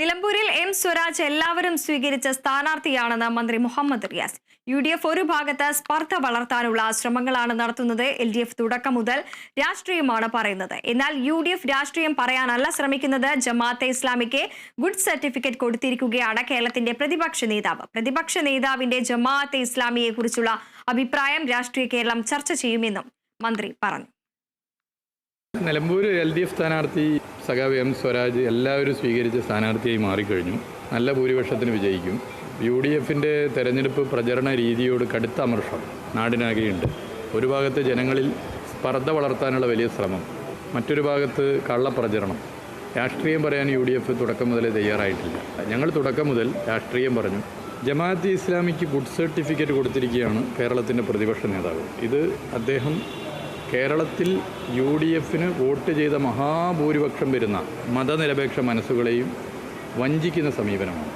നിലമ്പൂരിൽ എം സ്വരാജ് എല്ലാവരും സ്വീകരിച്ച സ്ഥാനാർത്ഥിയാണെന്ന് മന്ത്രി Muhammad Riyas. U D F ഒരു ഭാഗത്ത് സ്പർദ്ധ വളർത്താനുള്ള ശ്രമങ്ങളാണ് നടത്തുന്നത്. എൽ ഡി എഫ് തുടക്കം മുതൽ രാഷ്ട്രീയമാണ് പറയുന്നത്. എന്നാൽ യു ഡി എഫ് രാഷ്ട്രീയം പറയാനല്ല ശ്രമിക്കുന്നത്. ജമാഅത്തെ ഇസ്ലാമിക്ക് ഗുഡ് സർട്ടിഫിക്കറ്റ് കൊടുത്തിരിക്കുകയാണ് കേരളത്തിന്റെ പ്രതിപക്ഷ നേതാവ്. പ്രതിപക്ഷ നേതാവിന്റെ ജമാഅത്തെ ഇസ്ലാമിയെ കുറിച്ചുള്ള അഭിപ്രായം രാഷ്ട്രീയ കേരളം ചർച്ച ചെയ്യുമെന്നും മന്ത്രി പറഞ്ഞു. നിലമ്പൂർ എൽ ഡി എഫ് സ്ഥാനാർത്ഥി സഖാവ് എം സ്വരാജ് എല്ലാവരും സ്വീകരിച്ച സ്ഥാനാർത്ഥിയായി മാറിക്കഴിഞ്ഞു. നല്ല ഭൂരിപക്ഷത്തിന് വിജയിക്കും. യു ഡി എഫിന്റെ തെരഞ്ഞെടുപ്പ് പ്രചരണ രീതിയോട് കടുത്ത അമർഷം നാടിനാകെയുണ്ട്. ഒരു ഭാഗത്ത് ജനങ്ങളിൽ സ്പർദ്ധ വളർത്താനുള്ള വലിയ ശ്രമം മറ്റൊരു ഭാഗത്ത് കള്ളപ്രചരണം. രാഷ്ട്രീയം പറയാൻ യു ഡി എഫ് തുടക്കം മുതലേ തയ്യാറായിട്ടില്ല. ഞങ്ങൾ തുടക്കം മുതൽ രാഷ്ട്രീയം പറഞ്ഞു. ജമാഅത്ത് ഇസ്ലാമിക്ക് ഗുഡ് സർട്ടിഫിക്കറ്റ് കൊടുത്തിരിക്കുകയാണ് കേരളത്തിന്റെ പ്രതിപക്ഷ നേതാവ്. ഇത് അദ്ദേഹം കേരളത്തിൽ യു ഡി എഫിന് വോട്ട് ചെയ്ത മഹാഭൂരിപക്ഷം വരുന്ന മതനിരപേക്ഷ മനസ്സുകളെയും വഞ്ചിക്കുന്ന സമീപനമാണ്.